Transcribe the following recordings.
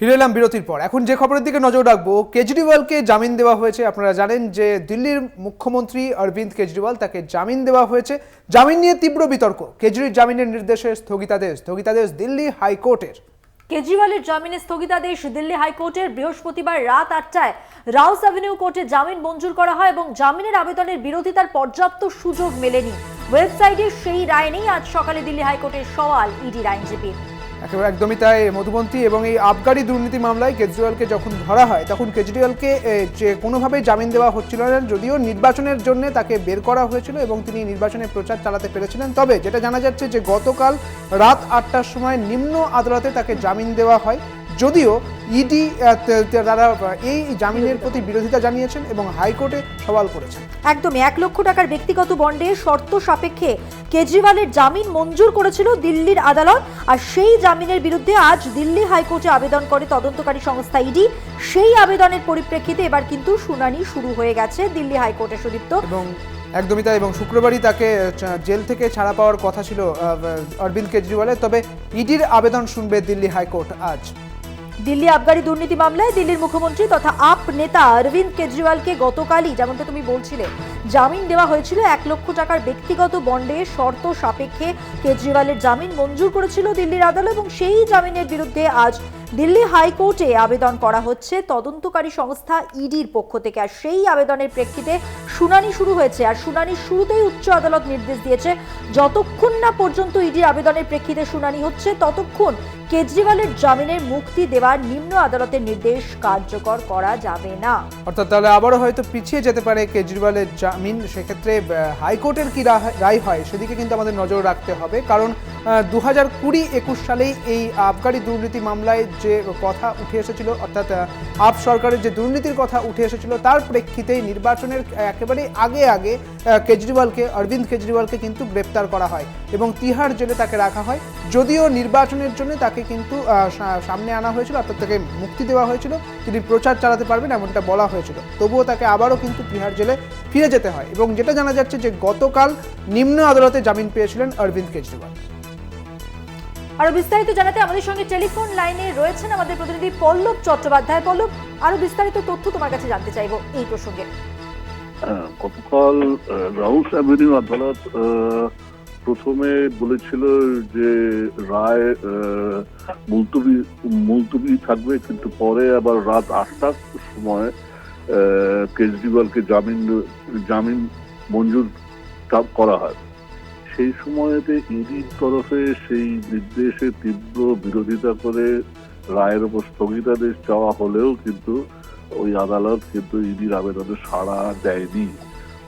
ফিরে এলাম বিরতির পর। এখন যে খবরের দিকে নজর রাখব, কেজরিওয়ালকে জামিন দেওয়া হয়েছে। আপনারা জানেন যে দিল্লির মুখ্যমন্ত্রী অরবিন্দ কেজরিওয়াল তাকে জামিন দেওয়া হয়েছে। জামিন নিয়ে তীব্র বিতর্ক। কেজরির জামিনের নির্দেশে স্থগিতাদেশ স্থগিতাদেশ দিল্লি হাইকোর্টের। কেজরিওয়ালের জামিনে স্থগিতাদেশ দিল্লি হাইকোর্টের বৃহস্পতিবার রাত আটটায় রাউস অ্যাভিনিউ কোর্টে জামিন মঞ্জুর করা হয় এবং জামিনের আবেদনের বিরোধিতার পর্যাপ্ত সুযোগ মেলেনি। ওয়েবসাইটে সেই রায় নেই। আজ সকালে দিল্লি হাইকোর্টের সওয়াল ইডির আইনজীবী একেবারে একদমই তাই, মধুবন্তী এবং এই আবগারি দুর্নীতি মামলায় কেজরিওয়ালকে যখন ধরা হয়, তখন কেজরিওয়ালকে যে কোনোভাবে জামিন দেওয়া হচ্ছিল না, যদিও নির্বাচনের জন্য তাকে বের করা হয়েছিল এবং তিনি নির্বাচনে প্রচার চালাতে পেরেছিলেন। তবে যেটা জানা যাচ্ছে যে গতকাল রাত আটটার সময় নিম্ন আদালতে তাকে জামিন দেওয়া হয়। যদিও ইডি তারা এই জামিনের প্রতি বিরোধিতা জানিয়েছেন এবং হাইকোর্টে সওয়াল করেছেন। একদমই এক লক্ষ টাকার ব্যক্তিগত বন্ডে শর্ত সাপেক্ষে কেজরিওয়ালের জামিন মঞ্জুর করেছিল দিল্লির আদালত আর সেই জামিনের বিরুদ্ধে আজ দিল্লি হাইকোর্টে আবেদন করে তদন্তকারী সংস্থা ইডি সেই আবেদনের পরিপ্রেক্ষিতে এবার কিন্তু শুনানি শুরু হয়ে গেছে দিল্লি হাইকোর্টে সুদীপ্ত। এবং একদমই তাই এবং শুক্রবারই তাকে জেল থেকে ছাড়া পাওয়ার কথা ছিল অরবিন্দ কেজরিওয়ালের। তবে ইডির আবেদন শুনবে দিল্লি হাইকোর্ট আজ। দিল্লি আবগারি দুর্নীতি মামলায় দিল্লির মুখ্যমন্ত্রী তথা আপ নেতা অরবিন্দ কেজরিওয়ালকে গতকালই, যেমনটা তুমি বলছিলে, জামিন দেওয়া হয়েছিল। এক লক্ষ টাকার ব্যক্তিগত বন্ডে শর্ত সাপেক্ষে কেজরিওয়ালের জামিন মঞ্জুর করেছিল দিল্লির আদালত এবং সেই জামিনের বিরুদ্ধে আজ দিল্লি হাইকোর্টে আবেদন করা হচ্ছে। তদন্তকারী সংস্থা ইডির পক্ষ থেকে আর সেই আবেদনের প্রেক্ষিতে শুনানি শুরু হয়েছে আর শুনানির শুরুতেই উচ্চ আদালত নির্দেশ দিয়েছে, যতক্ষণ না পর্যন্ত ইডির আবেদনের প্রেক্ষিতে শুনানি হচ্ছে, ততক্ষণ কেজরিওয়ালের জামিনের মুক্তি দেওয়ার নিম্ন আদালতের নির্দেশ কার্যকর করা যাবে না। অর্থাৎ তাহলে আবারও হয়তো পিছিয়ে যেতে পারে কেজরিওয়ালের জামিন, সেক্ষেত্রে হাইকোর্টের কি রায় হয়, সেদিকে কিন্তু আমাদের নজর রাখতে হবে। কারণ দু হাজার কুড়ি একুশ সালেই এই আবগারি দুর্নীতি মামলায় যে কথা উঠে এসেছিল, অর্থাৎ আপ সরকারের যে দুর্নীতির কথা উঠে এসেছিল, তার প্রেক্ষিতেই নির্বাচনের একেবারে আগে আগে কেজরিওয়ালকে, অরবিন্দ কেজরিওয়ালকে কিন্তু গ্রেপ্তার করা হয় এবং তিহার জেলে তাকে রাখা হয়। যদিও নির্বাচনের জন্য তাকে কিন্তু সামনে আনা হয়েছিল, অর্থাৎ তাকে মুক্তি দেওয়া হয়েছিল, তিনি প্রচার চালাতে পারবেন এমনটা বলা হয়েছিল। তবুও তাকে আবারও কিন্তু তিহার জেলে ফিরে যেতে হয় এবং যেটা জানা যাচ্ছে যে গতকাল নিম্ন আদালতে জামিন পেয়েছিলেন অরবিন্দ কেজরিওয়াল। আরও বিস্তারিত জানাতে আমাদের সঙ্গে টেলিফোন লাইনে রয়েছেন আমাদের প্রতিনিধি পল্লব চট্টোপাধ্যায়। পল্লব, আরও বিস্তারিত তথ্য তোমার কাছে জানতে চাইব এই প্রসঙ্গে। গতকাল রাউস অ্যাভিনিউ আদালত প্রথমে বলেছিল যে রায় মুলতবি মুলতবি থাকবে, কিন্তু পরে আবার রাত আটটার সময় কেজরিওয়ালকে জামিন জামিন মঞ্জুর করা হয়। সেই সময়তে ইডির তরফে সেই নির্দেশে তীব্র বিরোধিতা করে রায়ের উপর স্থগিতাদেশ চাওয়া হলেও কিন্তু ওই আদালত কিন্তু ইডির আবেদনে সাড়া দেয়নি।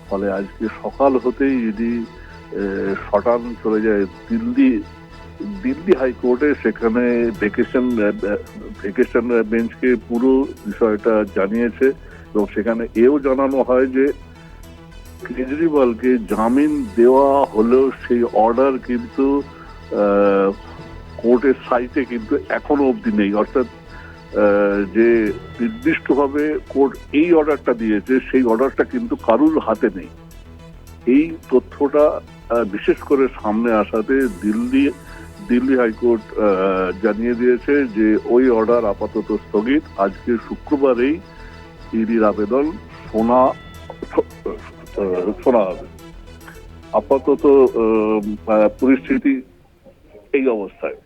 ফলে আজকে সকাল হতেই ইডি শটান চলে যায় দিল্লি দিল্লি হাইকোর্টে। সেখানে ভেকেশন ভেকেশন বেঞ্চকে পুরো বিষয়টা জানিয়েছে এবং সেখানে এও জানানো হয় যে কেজরিওয়ালকে জামিন দেওয়া হলেও সেই অর্ডার কিন্তু কোর্টের সাইটে কিন্তু এখনও অবধি নেই। অর্থাৎ যে নির্দিষ্টভাবে কোর্ট এই অর্ডারটা দিয়েছে, সেই অর্ডারটা কিন্তু কারুর হাতে নেই। এই তথ্যটা বিশেষ করে সামনে আসাতে দিল্লি দিল্লি হাইকোর্ট জানিয়ে দিয়েছে যে ওই অর্ডার আপাতত স্থগিত। আজকে শুক্রবারেই ইডির আবেদন শোনা শোনা হবে। আপাতত পরিস্থিতি এই অবস্থায়।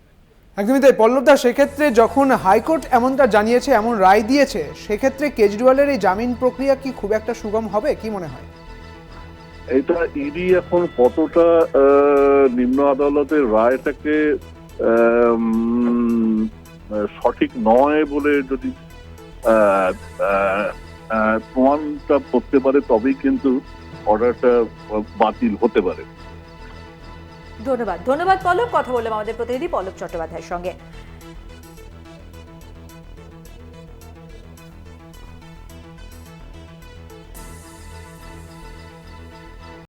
একদমই তাই। পল্লবদা সেক্ষেত্রে যখন হাইকোর্ট এমনটা জানিয়েছে এমন রায় দিয়েছে সেক্ষেত্রে কেজরিওয়ালের এই জামিন প্রক্রিয়া কি খুব একটা সুগম হবে কি মনে হয়? এটা ইডি এখন কতটা নিম্ন আদালতের রায়টাকে সঠিক নয় বলে যদি প্রমাণটা করতে পারে তবেই কিন্তু অর্ডারটা বাতিল হতে পারে। ধন্যবাদ। ধন্যবাদ, পলক। কথা বললাম আমাদের প্রতিনিধি পলক চট্টোপাধ্যায়ের সঙ্গে।